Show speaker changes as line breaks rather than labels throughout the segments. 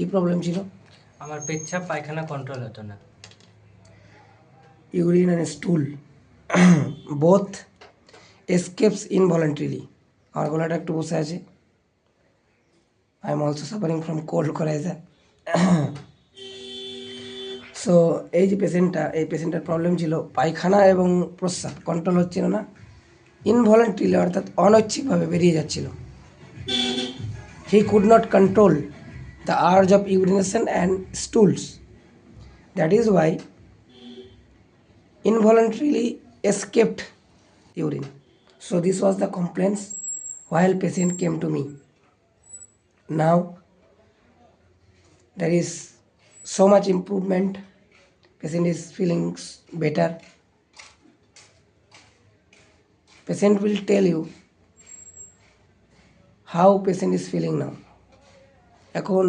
কি প্রবলেম ছিল?
আমার পেচ্ছাপ পায়খানা কন্ট্রোল হতো না।
Urine and stool both escapes involuntarily আমার গলাটা একটু বসে আছে। I am also suffering from cold করা যায় সো এই যে পেশেন্টটা এই পেশেন্টের প্রবলেম ছিল পায়খানা এবং প্রস্রাব কন্ট্রোল হচ্ছিল না। ইনভলেন্টারিলি অর্থাৎ অনৈচ্ছিকভাবে বেরিয়ে যাচ্ছিল। He could not control the urge of urination and stools. That is why involuntarily escaped urine. So this was the complaints while patient came to me. Now there is so much improvement. Patient is feeling better. Patient will tell you how patient is feeling now. এখন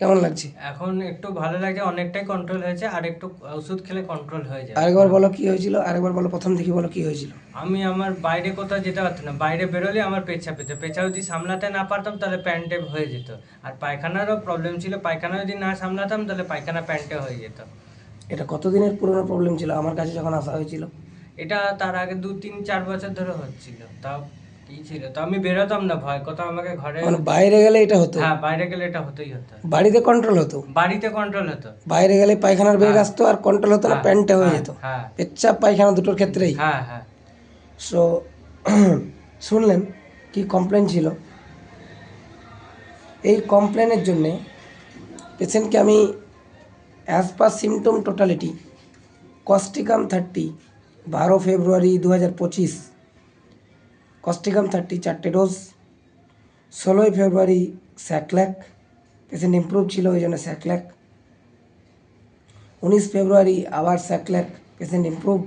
কেমন লাগছে?
এখন একটু ভালো লাগে অনেকটাই control হয়েছে আর একটু ওষুধ খেলে কন্ট্রোল হয়ে যায়।
আরেকবার বলো কি হয়েছিল আরেকবার বলো প্রথম থেকে বলো কি হয়েছিল।
আমি আমার বাইরে কোথাও যেতে পারতাম না বাইরে বেরোলে আমার পেছা পেতো পেঁচা যদি সামলাতে না পারতাম তাহলে প্যান্টে হয়ে যেত। আর পায়খানারও প্রবলেম ছিল পায়খানা যদি না সামলাতাম তাহলে পায়খানা প্যান্টে হয়ে যেত।
এটা কতদিনের পুরনো প্রবলেম ছিল? আমার কাছে যখন আসা হয়েছিল।
এটা তার আগে দু তিন চার বছর ধরে হচ্ছিল। তাও কি ছিল? তো আমি বেরোতাম না ভয় কোথাও আমাকে ঘরে
মানে বাইরে গেলে এটা হতো?
হ্যাঁ বাইরে গেলে এটা হতেই হতো।
বাড়িতে কন্ট্রোল হতো?
বাড়িতে কন্ট্রোল হতো।
বাইরে গেলে পায়খানার বেগ আসতো আর কন্ট্রোল হতো না
হ্যাঁ,
প্যান্টে হয়ে
হ্যাঁ,
যেত।
হ্যাঁ।
পেচ্ছাপ পায়খানা দুটোর ক্ষেত্রেই।
হ্যাঁ হ্যাঁ।
সো শুনলেন কি কমপ্লেন ছিল? এই কমপ্লেনের জন্যে পেশেন্টকে আমি as per symptom totality causticum thirty বারো ফেব্রুয়ারি দু হাজার পঁচিশ কস্টিকাম থার্টি চারটে ডোজ ষোলোই ফেব্রুয়ারি স্যাকল্যাক পেশেন্ট ইমপ্রুভ ছিল ওই জন্য স্যাকল্যাক উনিশ ফেব্রুয়ারি আবার স্যাকল্যাক পেশেন্ট ইমপ্রুভ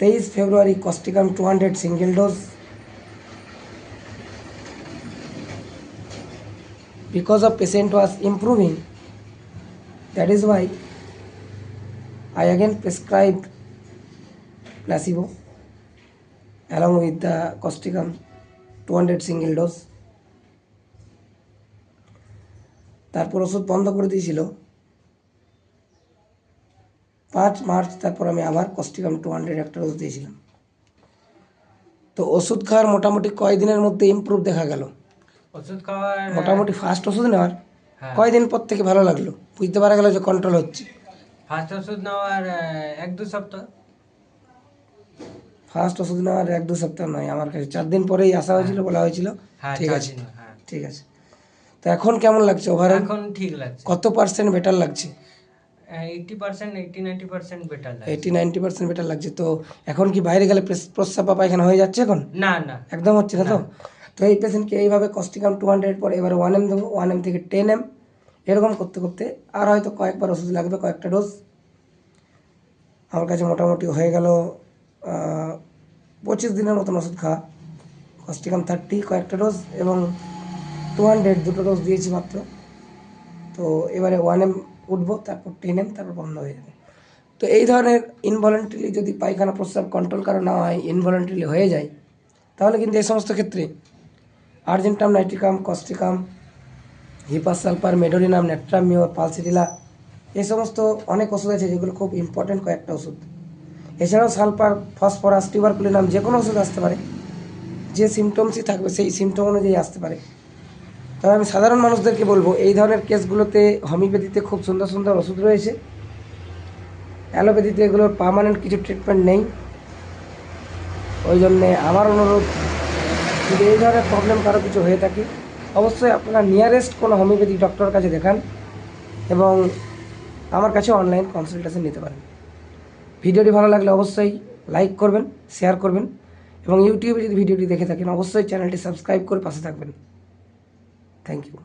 তেইশ ফেব্রুয়ারি causticum two hundred single dose because of patient was improving that is why i again prescribed placebo along with the costicum 200 single dose. তারপর ওষুধ বন্ধ করে দিয়েছিল। পাঁচ মার্চ তারপর আমি আবার কস্টিকাম টু হান্ড্রেড একটা ডোজ দিয়েছিলাম। তো ওষুধ খাওয়ার মোটামুটি কয়দিনের মধ্যে ইমপ্রুভ দেখা গেল?
ওষুধ খাওয়ার
মোটামুটি ফার্স্ট ওষুধ নেওয়ার
হ্যাঁ।
কয়দিন পর থেকে ভালো লাগল? বুঝতে পারা গেল যে কন্ট্রোল হচ্ছে।
ফার্স্ট ওষুধ নেওয়ার এক দু সপ্তাহ।
ফার্স্ট ওষুধ নেওয়ার এক দু সপ্তাহ নয় আমার কাছে। চার দিন পরেই আসা হয়েছিল বলা হয়েছিল।
হ্যাঁ
ঠিক আছে।
হ্যাঁ।
ঠিক আছে। তো এখন কেমন লাগছে? ওভারঅল
এখন ঠিক লাগছে।
কত পার্সেন্ট বেটার লাগছে?
Eighty percent eighty ninety percent better লাগছে।
এইটি নাইনটি পার্সেন্ট বেটার লাগছে। তো এখন কি বাইরে গেলে প্রেস- প্রস্রাব বা পায়খানা হয়ে যাচ্ছে এখন?
না না।
একদম হচ্ছে না তো? তো এই পেশেন্টকে এইভাবে কস্টিকাম টু হান্ড্রেড পর এবার ওয়ান এম দেবো ওয়ান এম থেকে টেন এম এরকম করতে করতে আর হয়তো কয়েকবার ওষুধ লাগবে কয়েকটা ডোজ আমার কাছে মোটামুটি হয়ে গেল পঁচিশ দিনের মতন ওষুধ খাওয়া কস্টিকাম থার্টি কয়েকটা ডোজ এবং টু হান্ড্রেড দুটো ডোজ দিয়েছি মাত্র। তো এবারে ওয়ান এম উঠবো, তারপর টেন এম তারপর বন্ধ হয়ে যাবে। তো এই ধরনের ইনভলেন্টারিলি যদি পায়খানা প্রস্রাব কন্ট্রোল করা না হয় ইনভলেন্টারিলি হয়ে যায়, তাহলে কিন্তু এই সমস্ত ক্ষেত্রে argentum nitricum causticum hepar sulphur medorrhinum natrum mur pulsatilla এই সমস্ত অনেক ওষুধ আছে যেগুলো খুব ইম্পর্টেন্ট কয়েকটা ওষুধ। এছাড়াও সালফার, ফসফরাস, টিউবারকুলিনাম যে কোনো ওষুধ আসতে পারে। যে সিমটমসই থাকবে, সেই সিমটম অনুযায়ী আসতে পারে। তবে আমি সাধারণ মানুষদেরকে বলব, এই ধরনের কেসগুলোতে হোমিওপ্যাথিতে খুব সুন্দর সুন্দর ওষুধ রয়েছে। অ্যালোপ্যাথিতে এগুলোর পার্মানেন্ট কিছু ট্রিটমেন্ট নেই। ওই জন্যে আমার অনুরোধ, যদি এই ধরনের প্রবলেম কারও কিছু হয়ে থাকে, অবশ্যই আপনারা নিয়ারেস্ট কোনো হোমিওপ্যাথিক ডক্টরের কাছে দেখান এবং আমার কাছে অনলাইন কনসালটেশন নিতে পারেন। ভিডিওটি ভালো লাগলে অবশ্যই লাইক করবেন, শেয়ার করবেন এবং ইউটিউবে যদি ভিডিওটি দেখে থাকেন, অবশ্যই চ্যানেলটি সাবস্ক্রাইব করে পাশে থাকবেন। Thank you.